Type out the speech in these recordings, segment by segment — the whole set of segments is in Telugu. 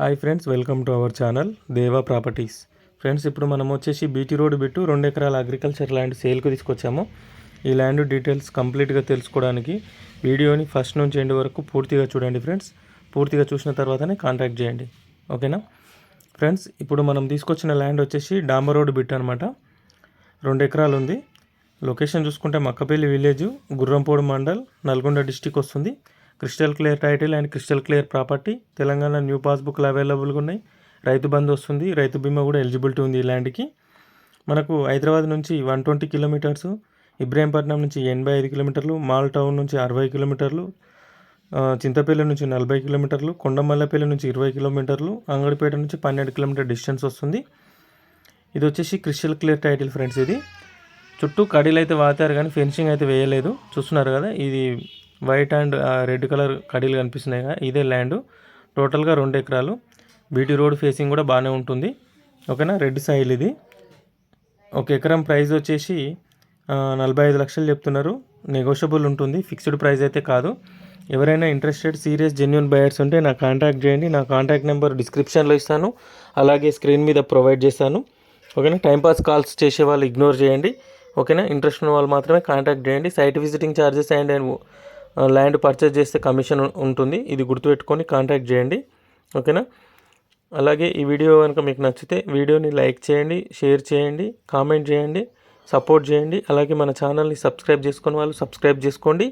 Hi friends welcome to our channel Deva properties friends ఇప్పుడు మనం వచ్చేసి బీటీ రోడ్ బిట్టు రెండు ఎకరాల అగ్రికల్చర్ ల్యాండ్ సేల్కి తీసుకొచ్చాము. ఈ ల్యాండ్ డీటెయిల్స్ కంప్లీట్గా తెలుసుకోవడానికి వీడియోని ఫస్ట్ నుంచి ఎండ్ వరకు పూర్తిగా చూడండి ఫ్రెండ్స్ పూర్తిగా చూసిన తర్వాతనే కాంటాక్ట్ చేయండి. ఓకేనా ఫ్రెండ్స్ ఇప్పుడు మనం తీసుకొచ్చిన ల్యాండ్ వచ్చేసి డాంబర్ రోడ్ బిట్ అనమాట రెండు ఎకరాలు ఉంది. లొకేషన్ చూసుకుంటే మక్కపల్లి విలేజ్ గుర్రంపోడు మండల్ నల్గొండ డిస్టిక్ వస్తుంది. Crystal clear title and crystal clear property. Telangana new పాస్బుక్లు అవైలబుల్గా ఉన్నాయి. రైతు బంధు వస్తుంది. రైతు బీమా కూడా ఎలిజిబిలిటీ ఉంది ఈ ల్యాండ్కి. మనకు హైదరాబాద్ నుంచి వన్ ట్వంటీ కిలోమీటర్స్ ఇబ్రాహీంపట్నం నుంచి ఎనభై ఐదు కిలోమీటర్లు మాల్ టౌన్ నుంచి అరవై కిలోమీటర్లు చింతపల్లి నుంచి నలభై కిలోమీటర్లు కొండమల్లపల్లి నుంచి ఇరవై కిలోమీటర్లు అంగడిపేట నుంచి పన్నెండు కిలోమీటర్ డిస్టెన్స్ వస్తుంది. ఇది వచ్చేసి క్రిస్టల్ క్లియర్ టైటిల్ ఫ్రెండ్స్ ఇది. చుట్టూ కడీలు అయితే వాతారు కానీ ఫెన్సింగ్ అయితే వేయలేదు. చూస్తున్నారు కదా ఇది వైట్ అండ్ రెడ్ కలర్ కడీలు కనిపిస్తున్నాయి కదా ఇదే ల్యాండ్. టోటల్గా రెండు ఎకరాలు. బీటీ రోడ్ ఫేసింగ్ కూడా బాగానే ఉంటుంది. ఓకేనా? రెడ్ సైల్ ఇది. ఒక ఎకరం ప్రైస్ వచ్చేసి నలభై ఐదు లక్షలు చెప్తున్నారు. నెగోషియబుల్ ఉంటుంది. ఫిక్స్డ్ ప్రైస్ అయితే కాదు. ఎవరైనా ఇంట్రెస్టెడ్ సీరియస్ జెన్యున్ బయర్స్ ఉంటే నా కాంటాక్ట్ చేయండి. నా కాంటాక్ట్ నెంబర్ డిస్క్రిప్షన్లో ఇస్తాను. అలాగే స్క్రీన్ మీద ప్రొవైడ్ చేస్తాను. ఓకేనా? టైంపాస్ కాల్స్ చేసే వాళ్ళు ఇగ్నోర్ చేయండి. ఓకేనా? ఇంట్రెస్ట్ ఉన్న వాళ్ళు మాత్రమే కాంటాక్ట్ చేయండి. Site visiting charges and and land purchase చేస్తే కమిషన్ ఉంటుంది. ఇది గుర్తుపెట్టుకొని కాంటాక్ట్ చేయండి. ఓకేనా? అలాగే ఈ వీడియో కనుక మీకు నచ్చితే వీడియోని లైక్ చేయండి షేర్ చేయండి కామెంట్ చేయండి సపోర్ట్ చేయండి. అలాగే మన ఛానల్ని సబ్స్క్రైబ్ చేసుకుని వాళ్ళు సబ్స్క్రైబ్ చేసుకోండి.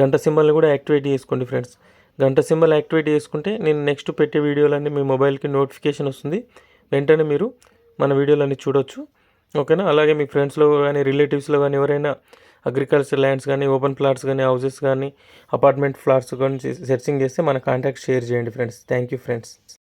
గంట సింబల్ని కూడా యాక్టివేట్ చేసుకోండి ఫ్రెండ్స్. గంట సింబల్ యాక్టివేట్ చేసుకుంటే నేను నెక్స్ట్ పెట్టే వీడియోలన్నీ మీ మొబైల్కి నోటిఫికేషన్ వస్తుంది. వెంటనే మీరు మన వీడియోలన్నీ చూడొచ్చు. ఓకేనా? అలాగే మీ ఫ్రెండ్స్లో కానీ రిలేటివ్స్లో కానీ ఎవరైనా అగ్రికల్చర్ ల్యాండ్స్ కానీ ఓపెన్ ప్లాట్స్ కానీ హౌసెస్ కానీ అపార్ట్మెంట్ ఫ్లాట్స్ కానీ సెర్చింగ్ చేస్తే మన కాంటాక్ట్ షేర్ చేయండి ఫ్రెండ్స్. Thank you friends.